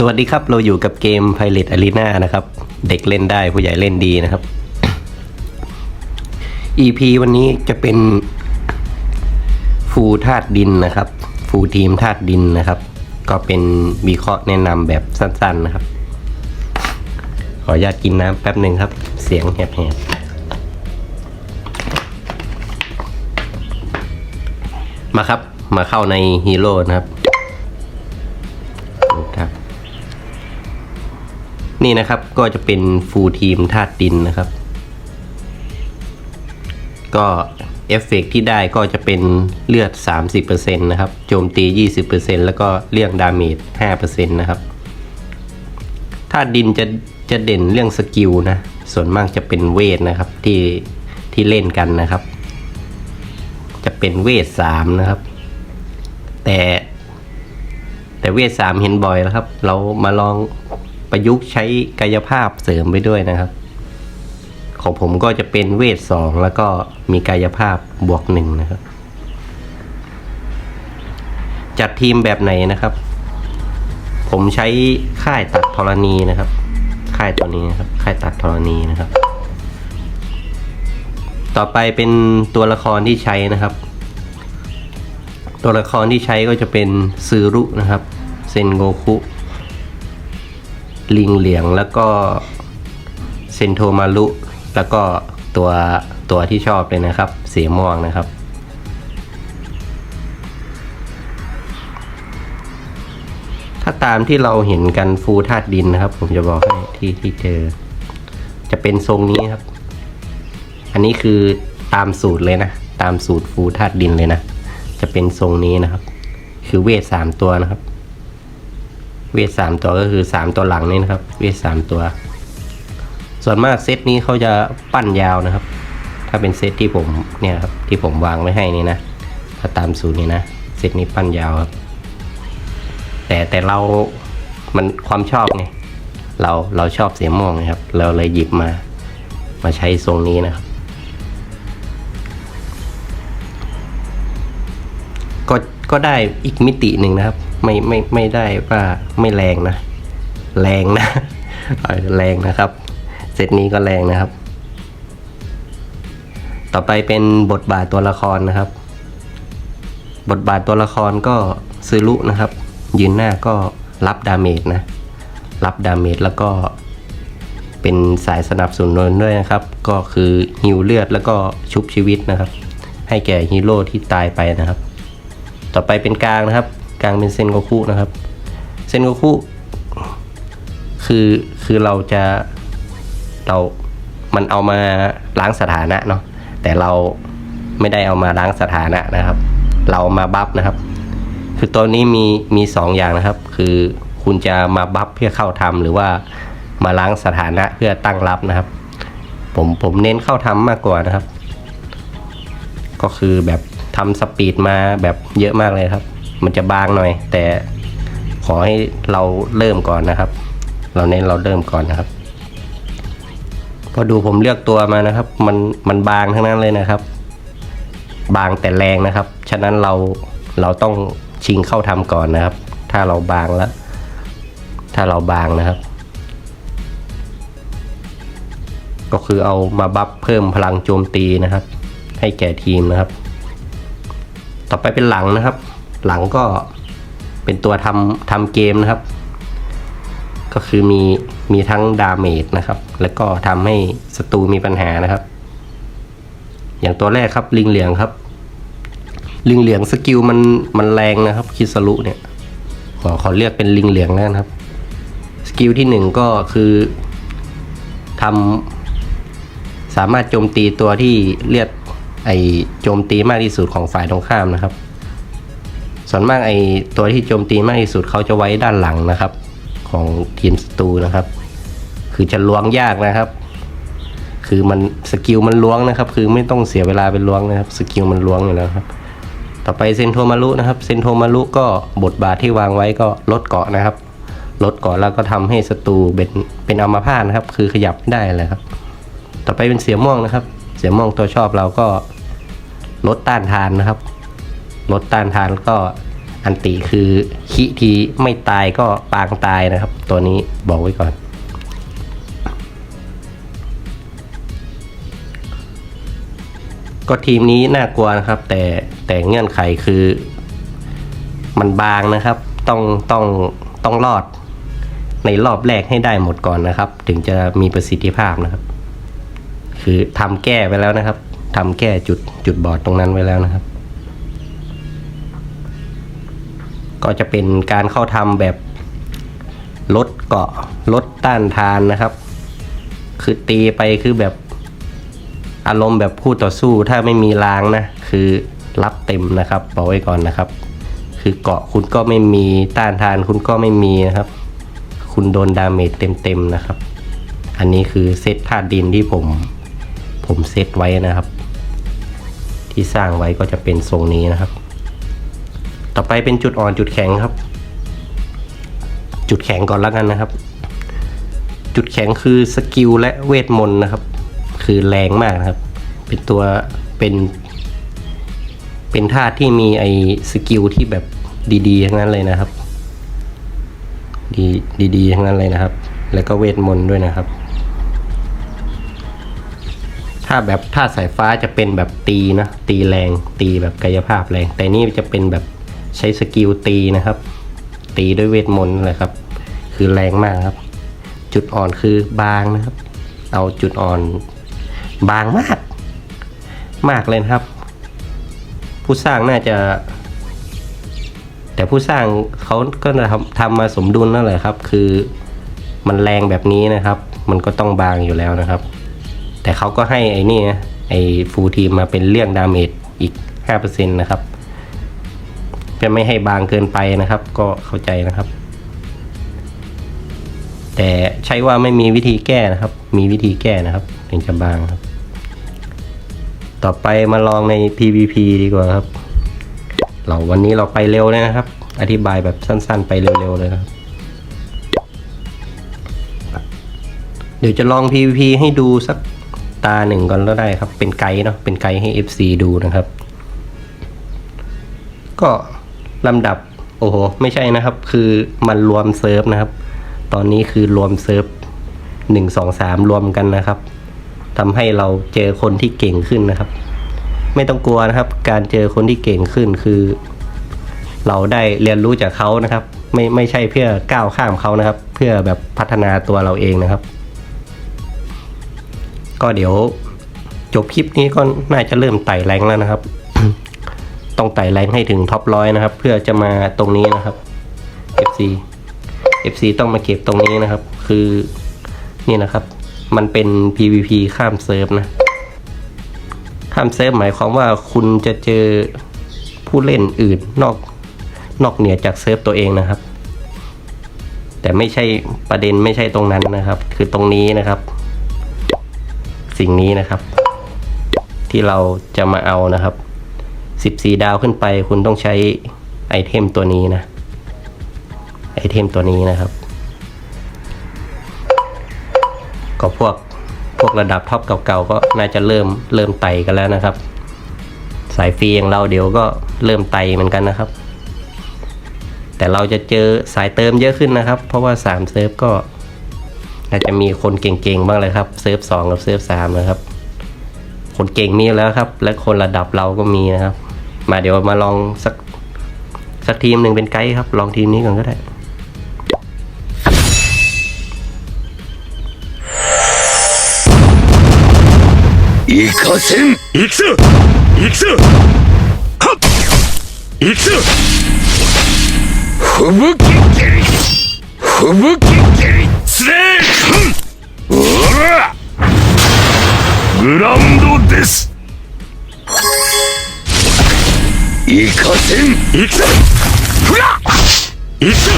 สวัสดีครับ เราอยู่กับเกม Pilot Arena นะครับ เด็กเล่นได้ผู้ใหญ่เล่นดีนะครับ EP วันนี้จะเป็นฟูธาตุดินนะครับ ฟูทีมธาตุดินนะครับ ก็เป็นวิเคราะห์แนะนำแบบสั้นๆนะครับ ขออนุญาตกินน้ำแป๊บหนึ่งครับ เสียงแหบๆ มาครับ มาเข้าในฮีโร่นะครับ นี่นะครับก็จะเป็นฟูลทีมธาตุดินนะครับ ก็เอฟเฟกต์ที่ได้ก็จะเป็นเลือด 30%นะครับ โจมตี 20%แล้วก็เลี่ยงดาเมจ5%นะครับธาตุดินจะจะเด่นเรื่องสกิลนะ ส่วนมากจะเป็นเวทนะครับที่ที่เล่นกันนะครับ จะเป็นเวทสามนะครับ แต่ แต่เวทสามเห็นบ่อยแล้วครับ เรามาลอง ประยุกต์ใช้กายภาพเสริมไปด้วยนะครับ ของผมก็จะเป็นเวทสองแล้วก็มีกายภาพบวกหนึ่งนะครับ จัดทีมแบบไหนนะครับ ผมใช้ค่ายตัดธรณีนะครับ ค่ายตัวนี้นะครับ ค่ายตัดธรณีนะครับ ต่อไปเป็นตัวละครที่ใช้นะครับ ตัวละครที่ใช้ก็จะเป็นซูรุนะครับ เซนโกคุ ลิงเหลียงแล้วก็เซนโทมารุแล้วก็ตัวตัวที่ชอบเลยนะครับเสียม่วงนะครับ ถ้าตามที่เราเห็นกันฟูธาตุดินนะครับ ผมจะบอกให้ที่ที่เจอ จะเป็นทรงนี้ครับ อันนี้คือตามสูตรเลยนะ ตามสูตรฟูธาตุดินเลยนะ จะเป็นทรงนี้นะครับ คือเวทสามตัวนะครับ เวทสามตัวก็คือสามตัวหลังนี่นะครับ เวทสามตัว ส่วนมากเซตนี้เขาจะปั้นยาวนะครับ ถ้าเป็นเซตที่ผมเนี่ยครับที่ผมวางไว้ให้นี่นะ ถ้าตามสูตรนี้นะเซตนี้ปั้นยาวครับ แต่แต่เรา มันความชอบไง เราเราชอบเสียม่วงนะครับ เราเลยหยิบมา มาใช้ทรงนี้นะครับ ก็ก็ได้อีกมิติหนึ่งนะครับ ไม่ไม่ไม่ได้ว่าไม่แรงนะ แรงนะแรงนะครับเซตนี้ก็แรงนะครับ ต่อไปเป็นบทบาทตัวละครนะครับ บทบาทตัวละครก็ซึรุนะครับ ยืนหน้าก็รับดาเมจนะ รับดาเมจแล้วก็เป็นสายสนับสนุนด้วยนะครับ ก็คือฮิวเลือดแล้วก็ชุบชีวิตนะครับ ให้แก่ฮีโร่ที่ตายไปนะครับ ต่อไปเป็นกลางนะครับ กลางเป็นเซนโกคุนะครับเซนโกคุคือคือเราจะเรา มันเอามาล้างสถานะเนาะแต่เราไม่ได้เอามาล้างสถานะนะครับ เรามาบัฟนะครับ คือตัวนี้มีมีสองอย่างนะครับ คือคุณจะมาบัฟเพื่อเข้าทำหรือว่ามาล้างสถานะเพื่อตั้งรับนะครับ ผมผมเน้นเข้าทำมากกว่านะครับ ก็คือแบบทำสปีดมาแบบเยอะมากเลยครับ มันจะบางหน่อย แต่ขอให้เราเริ่มก่อนนะครับ เราเน้นเราเริ่มก่อนนะครับก็ดูผมเลือกตัวมานะครับ มันมันบางทั้งนั้นเลยนะครับ บางแต่แรงนะครับ ฉะนั้นเราเราต้องชิงเข้าทำก่อนนะครับ ถ้าเราบางแล้ว ถ้าเราบางนะครับ ก็คือเอามาบัฟเพิ่มพลังโจมตีนะครับ ให้แก่ทีมนะครับ ต่อไปเป็นหลังนะครับ หลังก็เป็นตัวทำทำเกมนะครับ ก็คือมีมีทั้งดาเมจนะครับ แล้วก็ทำให้ศัตรูมีปัญหานะครับ อย่างตัวแรกครับลิงเหลียงครับ ลิงเหลียงสกิลมันมันแรงนะครับ คิสรุเนี่ยขอขอเรียกเป็นลิงเหลียงแล้วนะครับ สกิลที่หนึ่งก็คือทำสามารถโจมตีตัวที่เลือดไอโจมตีมากที่สุดของฝ่ายตรงข้ามนะครับ ส่วนมากไอตัวที่โจมตีมากที่สุดเขาจะไว้ด้านหลังนะครับ ของทีมศัตรูนะครับ คือจะล้วงยากนะครับ คือมันสกิลมันล้วงนะครับ คือไม่ต้องเสียเวลาไปล้วงนะครับสกิลมันล้วงอยู่แล้วครับ ต่อไปเซนโทมารุนะครับเซนโทมารุก็บทบาทที่วางไว้ก็ลดเกาะนะครับ ลดเกาะแล้วก็ทำให้ศัตรูเป็นเป็นอัมพาตนะครับ คือขยับไม่ได้เลยครับ ต่อไปเป็นเสียม่วงนะครับ เสียม่วงตัวชอบเราก็ลดต้านทานนะครับ ลดต้านทานแล้วก็อันติคือขีคิทีไม่ตายก็ปางตายนะครับ ตัวนี้บอกไว้ก่อน ก็ทีมนี้น่ากลัวนะครับ แต่แต่เงื่อนไขคือมันบางนะครับ ต้องต้องต้องรอดในรอบแรกให้ได้หมดก่อนนะครับ ถึงจะมีประสิทธิภาพนะครับ คือทำแก้ไปแล้วนะครับทำแก้จุดจุดบอดตรงนั้นไว้แล้วนะครับ ก็จะเป็นการเข้าทำแบบลดเกาะลดต้านทานนะครับ คือตีไปคือแบบอารมณ์แบบคู่ต่อสู้ถ้าไม่มีรางนะ คือรับเต็มนะครับบอกไว้ก่อนนะครับ คือเกาะคุณก็ไม่มีต้านทานคุณก็ไม่มีนะครับ คุณโดนดาเมจเต็มๆนะครับ อันนี้คือเซตธาตุดินที่ผมผมเซตไว้นะครับ ที่สร้างไว้ก็จะเป็นทรงนี้นะครับ ต่อไปเป็นจุดอ่อนจุดแข็งครับ จุดแข็งก่อนแล้วกันนะครับ จุดแข็งคือสกิลและเวทมนต์นะครับ คือแรงมากนะครับ เป็นตัวเป็น เป็นธาที่มีไอ้สกิลที่แบบดีๆทั้งนั้นเลยนะครับ ดีดีๆทั้งนั้นเลยนะครับ แล้วก็เวทมนต์ด้วยนะครับ ถ้าแบบถ้าสายฟ้าจะเป็นแบบตีนะ ตีแรงตีแบบกายภาพแรง แต่นี่จะเป็นแบบ ใช้สกิลตีนะครับ ตีด้วยเวทมนต์นั่นแหละครับ คือแรงมากครับ จุดอ่อนคือบางนะครับ เอาจุดอ่อนบางมาก มากเลยครับ ผู้สร้างน่าจะ แต่ผู้สร้างเขาก็ทำทำมาสมดุลนั่นแหละครับ คือมันแรงแบบนี้นะครับ มันก็ต้องบางอยู่แล้วนะครับ แต่เขาก็ให้ไอ้นี่ไอ้ฟูลทีมมาเป็นเรื่องดาเมจอีก5%นะครับ เพื่อไม่ให้บางเกินไปนะครับ ก็เข้าใจนะครับ แต่ใช่ว่าไม่มีวิธีแก้นะครับ มีวิธีแก้นะครับ ถึงจะบางครับ ต่อไปมาลองใน PVP ดีกว่าครับ เราวันนี้เราไปเร็วเลยนะครับ อธิบายแบบสั้น ๆ ไปเร็วๆเลยนะครับเดี๋ยวจะลอง PVP ให้ดูสักตาหนึ่งก่อนแล้วได้ครับ เป็นไกด์เนาะ เป็นไกด์ให้ FC ดูนะครับ ก็ ลำดับ โอ้โห ไม่ใช่นะครับ คือมันรวมเซิร์ฟนะครับ ตอนนี้คือรวมเซิร์ฟหนึ่งสองสามรวมกันนะครับทำให้เราเจอคนที่เก่งขึ้นนะครับ ไม่ต้องกลัวนะครับ การเจอคนที่เก่งขึ้นคือ เราได้เรียนรู้จากเขานะครับ ไม่ไม่ใช่เพื่อก้าวข้ามเขานะครับ เพื่อแบบพัฒนาตัวเราเองนะครับ ก็เดี๋ยวจบคลิปนี้ก็น่าจะเริ่มไต่แรงแล้วนะครับ ต้องไต่แรงให้ถึงท็อปร้อยนะครับ เพื่อจะมาตรงนี้นะครับ FC FC ต้องมาเก็บตรงนี้นะครับ คือนี่นะครับ มันเป็น PVP ข้ามเซิร์ฟนะ ข้ามเซิร์ฟหมายความว่าคุณจะเจอผู้เล่นอื่นนอกนอกเหนือจากเซิร์ฟตัวเองนะครับ แต่ไม่ใช่ประเด็นไม่ใช่ตรงนั้นนะครับ คือตรงนี้นะครับ สิ่งนี้นะครับ ที่เราจะมาเอานะครับ 14 ดาวขึ้นไป คุณต้องใช้ไอเทมตัวนี้นะ ไอเทมตัวนี้นะครับ ก็พวกพวกระดับท็อปเก่าๆก็น่าจะเริ่มเริ่มไต่กันแล้วนะครับ สายฟรีอย่างเราเดี๋ยวก็เริ่มไต่เหมือนกันนะครับ แต่เราจะเจอสายเติมเยอะขึ้นนะครับ เพราะว่า3เซิร์ฟก็น่าจะมีคนเก่งๆบ้างเลยครับเซิร์ฟสองกับเซิร์ฟสามนะครับ คนเก่งมีแล้วครับ และคนระดับเราก็มีนะครับ มาเดี๋ยวมาลองสักสักทีมหนึ่งเป็นไกด์ครับ ลองทีมนี้ก่อนก็ได้ 行かせん行くぞ行くぞはっ行くぞふぶき蹴りふぶき蹴りスネークうらグラウンドです 行かせん。行くぞふら行くぜ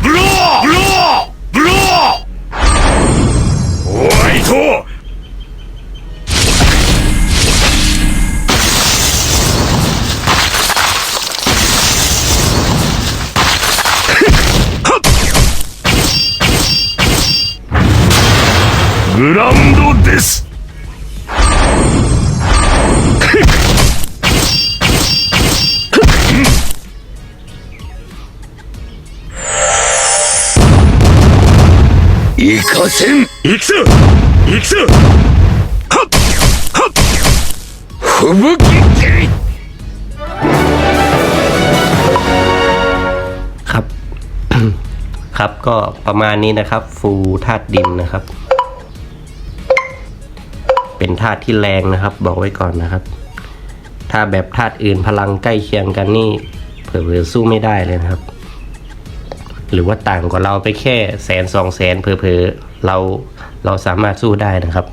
ブロー！河川行くぞ行くぞはっはっ吹雪蹴り ครับ ครับก็ประมาณนี้นะครับ ฟูธาตุดินนะครับ เป็นธาตุที่แรงนะครับ บอกไว้ก่อนนะครับ ถ้าแบบธาตุอื่นพลังใกล้เคียงกันนี่เผื่อๆสู้ไม่ได้เลยนะครับ หรือว่าต่างกว่าเราไปแค่แสนสองแสนเพอเพอเราเราสามารถสู้ได้นะครับ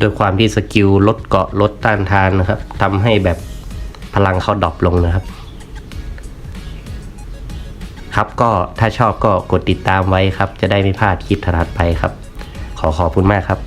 ด้วยความที่สกิลลดเกาะลดต้านทานนะครับทำให้แบบพลังเขาดรอปลงนะครับ ครับก็ถ้าชอบก็กดติดตามไว้ครับ จะได้ไม่พลาดคลิปถัดไปครับ ขอขอบคุณมากครับ